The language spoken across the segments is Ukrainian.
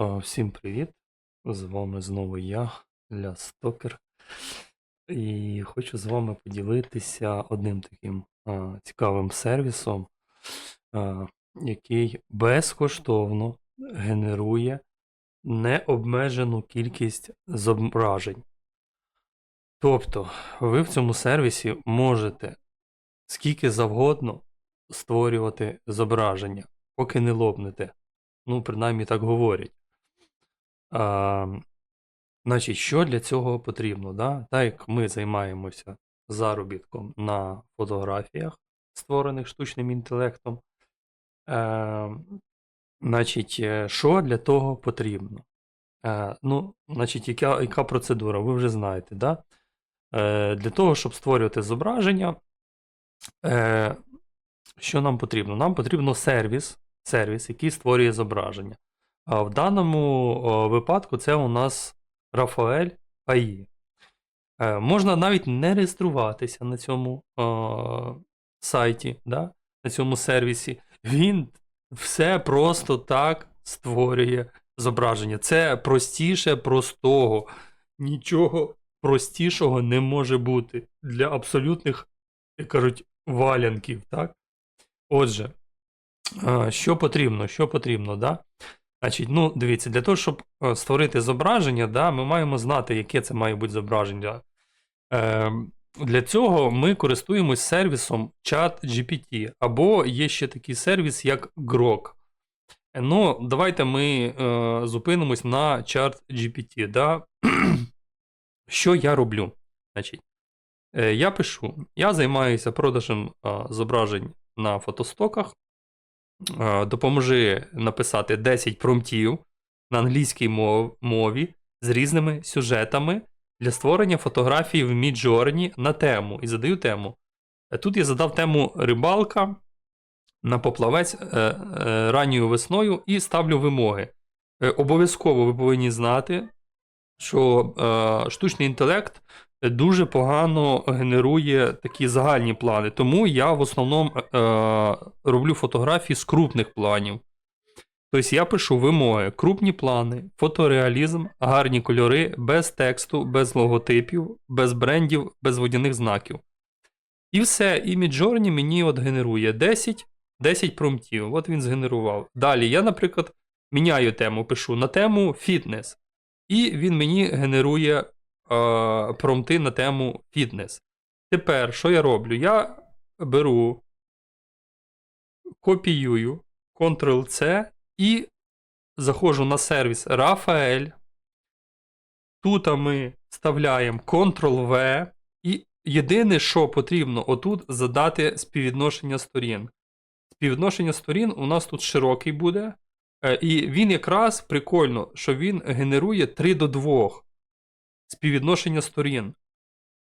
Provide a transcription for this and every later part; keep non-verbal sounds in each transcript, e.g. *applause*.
Всім привіт! З вами знову я, Ля Стокер. І хочу з вами поділитися одним таким а, цікавим сервісом, а, який безкоштовно генерує необмежену кількість зображень. Тобто, ви в цьому сервісі можете скільки завгодно створювати зображення, поки не лопнете. Ну, принаймні так говорять. А, значить, що для цього потрібно? Да? Так як ми займаємося заробітком на фотографіях, створених штучним інтелектом. Е, значить, е, що для того потрібно? Е, ну, значить, яка, яка процедура? Ви вже знаєте, да? Е, для того, щоб створювати зображення, е, що нам потрібно? Нам потрібно сервіс, сервіс, який створює зображення. А в даному випадку це у нас Рафаель АІ. Е, можна навіть не реєструватися на цьому сайті, да? на цьому сервісі. Він все просто так створює зображення. Це простіше простого. Нічого простішого не може бути для абсолютних, як кажуть, валянків. Так? Отже, що потрібно? Що потрібно, да? Значить, ну, дивіться, для того, щоб е, створити зображення, да, ми маємо знати, яке це має бути зображення. Е, для цього ми користуємось сервісом ChatGPT, або є ще такий сервіс, як Grok. Ну, давайте ми е, зупинимось на ChatGPT. Да? *clears throat* Що я роблю? Значить, е, я пишу, я займаюся продажем е, зображень на фотостоках. Е, допоможи написати 10 промптів на англійській мов, мові з різними сюжетами для створення фотографій в Midjourney на тему. І задаю тему. Е, Тут я задав тему рибалка на поплавець е, ранньою весною і ставлю вимоги. Обов'язково ви повинні знати, що штучний інтелект дуже погано генерує такі загальні плани. Тому я в основному е, роблю фотографії з крупних планів. Тобто я пишу вимоги, крупні плани, фотореалізм, гарні кольори, без тексту, без логотипів, без брендів, без водяних знаків. І все, і Midjourney мені от генерує 10, 10 промптів. От він згенерував. Далі я, наприклад, міняю тему, пишу на тему фітнес. І він мені генерує е, промпти на тему фітнес. Тепер, що я роблю? Я беру, копіюю Ctrl-C і заходжу на сервіс Rafael. Тут ми вставляємо Ctrl-V. І єдине, що потрібно отут задати співвідношення сторін. Співвідношення сторін у нас тут широкий буде. Е, І він якраз прикольно, що він генерує 3 до 2 співвідношення сторін.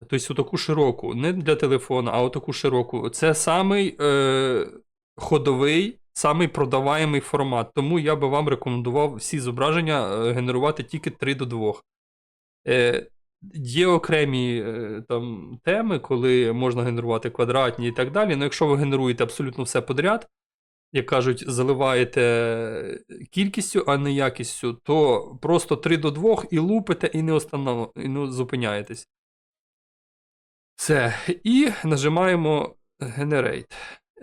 Тобто таку широку, не для телефона, а отаку широку. Це самий е, ходовий, самий продаваємий формат. Тому я би вам рекомендував всі зображення е, генерувати тільки 3 до 2. Е, Є окремі е, там теми, коли можна генерувати квадратні і так далі. Ну, якщо ви генеруєте абсолютно все подряд, як кажуть, заливаєте кількістю, а не якістю, то просто 3 до 2 і лупите, і не, останов... і не зупиняєтесь. Все. І нажимаємо Generate.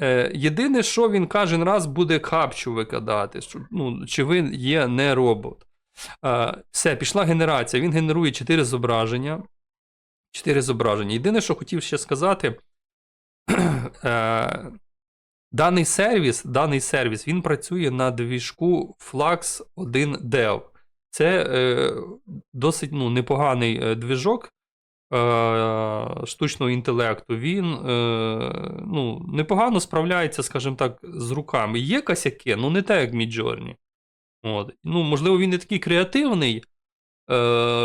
Е, єдине, що він кожен раз буде капчу викидати, що, ну, чи ви є не робот. Е, все, пішла генерація. Він генерує 4 зображення. 4 зображення. Єдине, що хотів ще сказати. *clears throat* е, Даний сервіс, даний сервіс він працює на двіжку Flux 1 Dev. Це е, досить ну, непоганий е, двіжок е, штучного інтелекту. Він е, ну, непогано справляється, скажімо так, з руками. Є косяки, ну не так, як Midjourney. Ну, можливо, він не такий креативний, е,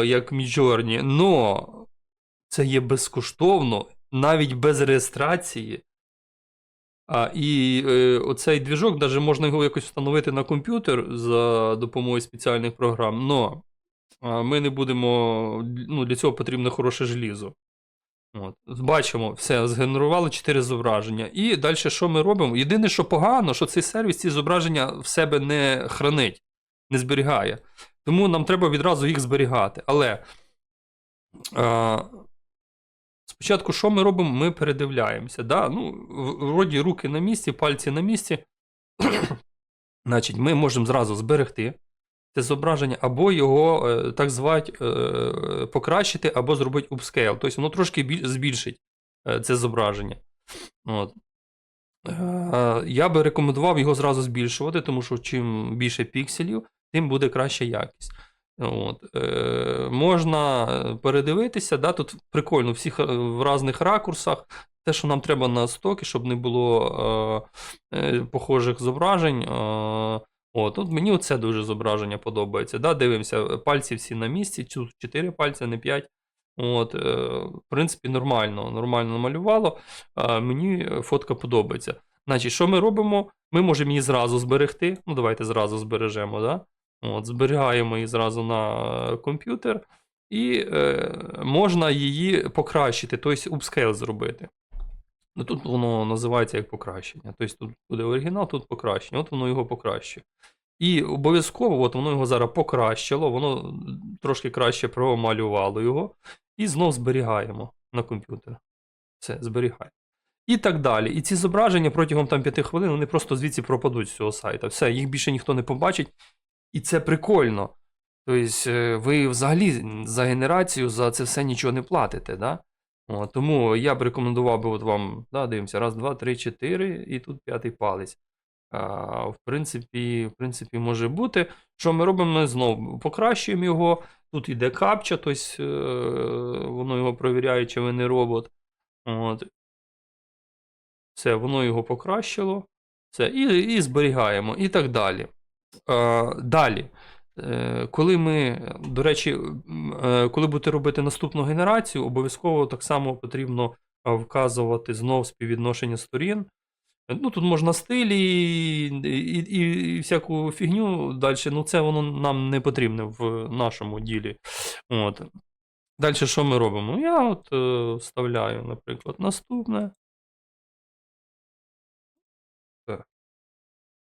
як Midjourney, але це є безкоштовно, навіть без реєстрації. А, І е, оцей двіжок, навіть можна його якось встановити на комп'ютер за допомогою спеціальних програм, но ми не будемо. Ну, для цього потрібно хороше желізо. От. Бачимо, все, згенерували 4 зображення. І далі що ми робимо? Єдине, що погано, що цей сервіс ці зображення в себе не хранить. не зберігає. Тому нам треба відразу їх зберігати. Але е, спочатку, що ми робимо? Ми передивляємося. Да? Ну, вроді руки на місці, пальці на місці. *clears throat* Значить, ми можемо зразу зберегти це зображення, або його, е, так звати, е, покращити, або зробити upscale. Тобто воно трошки збільшить е, це зображення. От. Я би рекомендував його зразу збільшувати, тому що чим більше пікселів, тим буде краща якість. От. Е, можна передивитися, да, тут прикольно, всіх е, в різних ракурсах. Те, що нам треба на стоки, щоб не було е, е, похожих зображень. Е, от, от мені оце дуже зображення подобається. Да, дивимося, пальці всі на місці, тут 4 пальці, не 5. От, е, в принципі, нормально, нормально намалювало. Е, мені фотка подобається. Значить, що ми робимо? Ми можемо її зразу зберегти. Ну, давайте зразу збережемо, да? От, зберігаємо її зразу на комп'ютер, і е, можна її покращити, тобто upscale зробити. Ну, тут воно називається як покращення. Тобто тут буде оригінал, тут покращення. От воно його покращує. І обов'язково, от воно його зараз покращило, воно трошки краще промалювало його. І знов зберігаємо на комп'ютер. Все, зберігаємо. І так далі. І ці зображення протягом там 5 хвилин вони просто звідси пропадуть з цього сайта. Все, їх більше ніхто не побачить. І це прикольно. Тобто, е, ви взагалі за генерацію за це все нічого не платите. Да? О, тому я б рекомендував би от вам, да, дивимося, раз, два, три, чотири, і тут п'ятий палець. А, в, принципі, в принципі, може бути. Що ми робимо? Ми знову покращуємо його. Тут йде капча, тобто е, воно його провіряє, чи ви не робот. От. Все, воно його покращило. Все, і, і зберігаємо, і так далі. Е, далі. Е, Коли ми, до речі, е, коли будете робити наступну генерацію, обов'язково так само потрібно вказувати знов співвідношення сторін. Ну, тут можна стилі і, і, і всяку фігню далі. Ну, це воно нам не потрібне в нашому ділі. От. Далі що ми робимо? Я от вставляю, наприклад, наступне.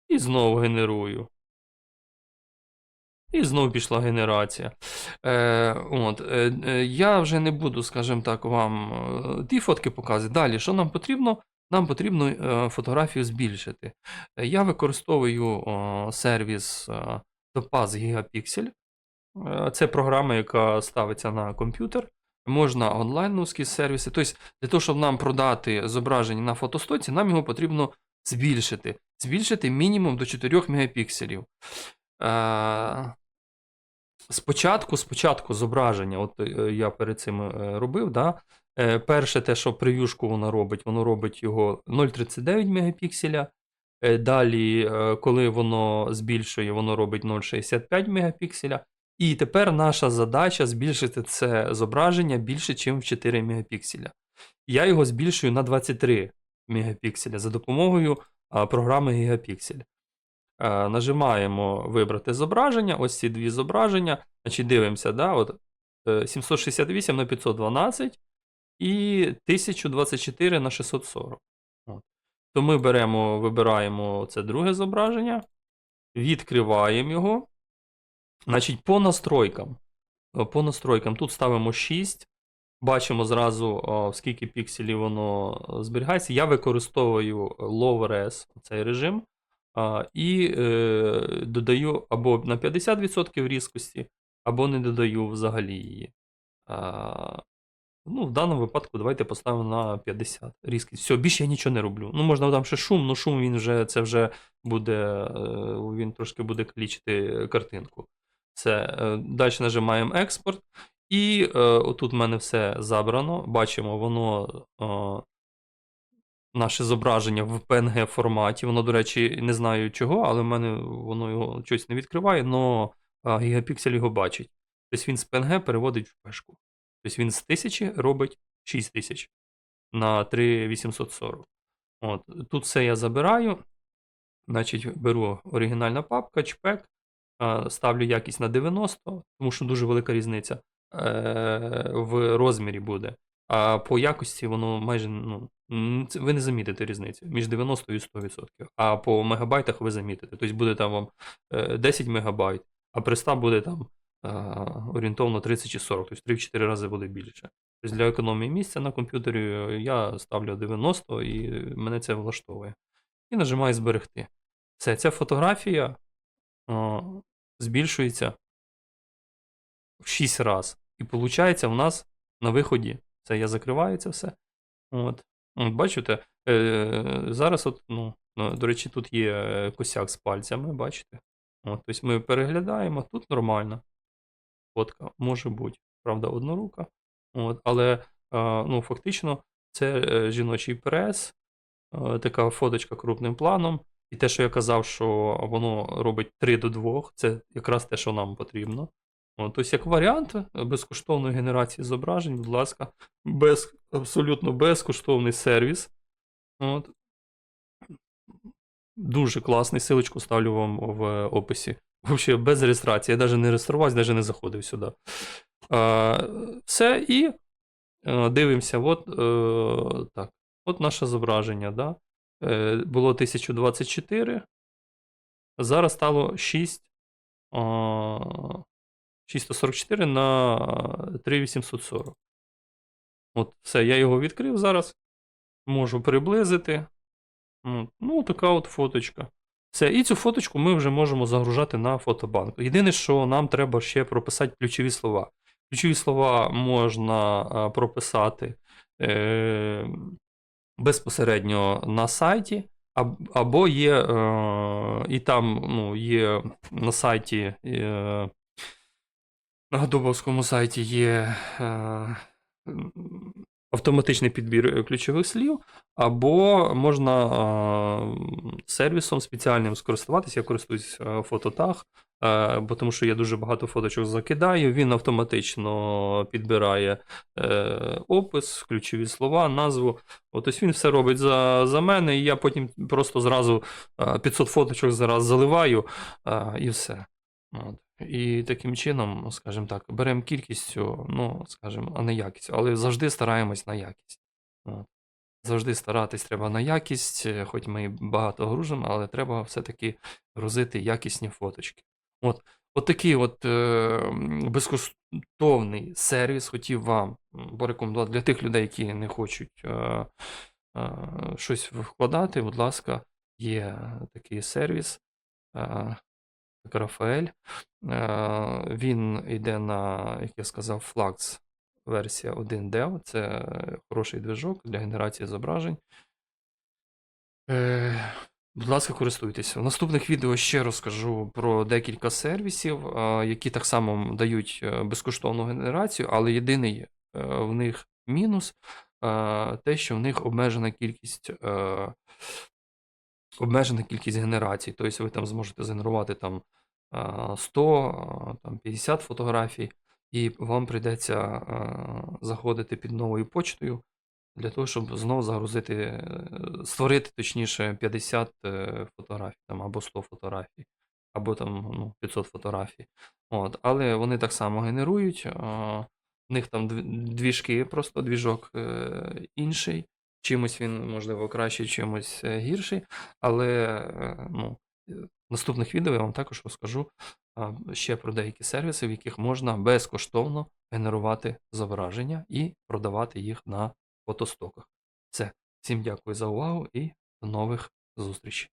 І знову генерую. І знову пішла генерація. Е, от, е, е, я вже не буду, скажімо так, вам е, ті фотки показувати. Далі, що нам потрібно? Нам потрібно е, фотографію збільшити. Я використовую сервіс Topaz Gigapixel. Це програма, яка ставиться на комп'ютер. Можна онлайновські сервіси. Тобто, для того, щоб нам продати зображення на фотостоці, нам його потрібно збільшити. Збільшити мінімум до 4 мегапікселів. Спочатку, спочатку зображення, от е, я перед цим е, робив, да? е, перше те, що прев'юшку воно робить, воно робить його 0,39 мегапікселя. Далі, коли воно збільшує, воно робить 0,65 мегапікселя. І тепер наша задача збільшити це зображення більше, ніж в 4 мегапікселя. Я його збільшую на 23 мегапікселя за допомогою програми Gigapixel. Е, Нажимаємо вибрати зображення, ось ці дві зображення. Значить, дивимося, да, от, е, 768 на 512 і 1024 на 640. От. То ми беремо, вибираємо це друге зображення, відкриваємо його. Значить, по настройкам. Е, По настройкам тут ставимо 6. Бачимо зразу, скільки пікселів воно е, зберігається. Я використовую Low Res, цей режим. І е, додаю або на 50% різкості, або не додаю взагалі її. А, ну, в даному випадку давайте поставимо на 50 різкість. Все, більше я нічого не роблю. Ну, можна там ще шум, але шум він вже це вже буде, е, він трошки буде калічити картинку. Все, е, далі нажимаємо експорт. І е, отут в мене все забрано. Бачимо, воно е, наше зображення в PNG форматі. Воно, до речі, не знаю чого, але в мене воно його щось не відкриває, але гігапіксель його бачить. Тобто він з PNG переводить в пешку. Тобто він з 1000 робить 6000 на 3840. От. Тут все я забираю. Значить, беру оригінальна папка, чпек, ставлю якість на 90, тому що дуже велика різниця е, в розмірі буде. А по якості воно майже ну, ви не замітите різницю між 90 і 100%. А по мегабайтах ви замітите. Тобто буде там вам е, 10 мегабайт, а при 100 буде там е, орієнтовно 30 чи 40, тобто 3-4 рази буде більше. Тобто для економії місця на комп'ютері е, я ставлю 90 і мене це влаштовує. І нажимаю зберегти. Все, ця фотографія е, збільшується в 6 разів. І виходить, в нас на виході це я закриваю це все. От. Бачите, е, зараз, от, ну, ну, до речі, тут є е, косяк з пальцями, бачите? От, тобто ми переглядаємо, тут нормально. Фотка може бути, правда, однорука. От, але е, ну, фактично це е, жіночий прес, е, така фоточка крупним планом. І те, що я казав, що воно робить 3 до 2, це якраз те, що нам потрібно. От, тобто, як варіант е, безкоштовної генерації зображень, будь ласка, без, абсолютно безкоштовний сервіс. От. Дуже класний. Силочку ставлю вам в описі. Взагалі без реєстрації. Я навіть не реєструвався, навіть не заходив сюди. Е, все, і е, дивимося. От, е, так. От наше зображення. Да? Е, було 1024. Зараз стало 6. е, 644 на 3840. От, все, я його відкрив зараз. Можу приблизити. Ну, така от фоточка. Все, і цю фоточку ми вже можемо загружати на фотобанк. Єдине, що нам треба ще прописати ключові слова. Ключові слова можна прописати е, безпосередньо на сайті, аб- або є е, і там ну, є на сайті. Е, на Гадобовському сайті є е, автоматичний підбір е, ключових слів, або можна е, сервісом спеціальним скористуватися. Я користуюсь е, фототаг, е, бо тому що я дуже багато фоточок закидаю. Він автоматично підбирає е, опис, ключові слова, назву. От ось він все робить за, за мене, і я потім просто зразу е, 500 фоточок зараз заливаю е, і все. От. І таким чином, скажімо так, беремо кількістю, ну, скажімо, а не якістю, але завжди стараємось на якість. От. Завжди старатись треба на якість, е, хоч ми багато гружимо, але треба все-таки грузити якісні фоточки. От, от такий от е, безкоштовний сервіс хотів вам порекомендувати для тих людей, які не хочуть е, е, щось вкладати. Будь ласка, є такий сервіс. Е, як Рафаель. Е, Він йде на, як я сказав, Flux версія 1 Dev. Це хороший движок для генерації зображень. Е, Будь ласка, користуйтесь. В наступних відео ще розкажу про декілька сервісів, е, які так само дають безкоштовну генерацію, але єдиний в них мінус те, що в них обмежена кількість. Обмежена кількість генерацій, тобто ви там зможете згенерувати там 100 там 50 фотографій, і вам прийдеться заходити під новою почтою для того, щоб знову загрузити, е, створити точніше 50 е, фотографій там, або 100 фотографій, або там ну, 500 фотографій. От. Але вони так само генерують. В них там дв- двіжки, просто двіжок е, інший. Чимось він, можливо, кращий, чимось е, гірший. Але е, ну, е, в наступних відео я вам також розкажу ще про деякі сервіси, в яких можна безкоштовно генерувати зображення і продавати їх на фотостоках. Все. Всім дякую за увагу і до нових зустрічей.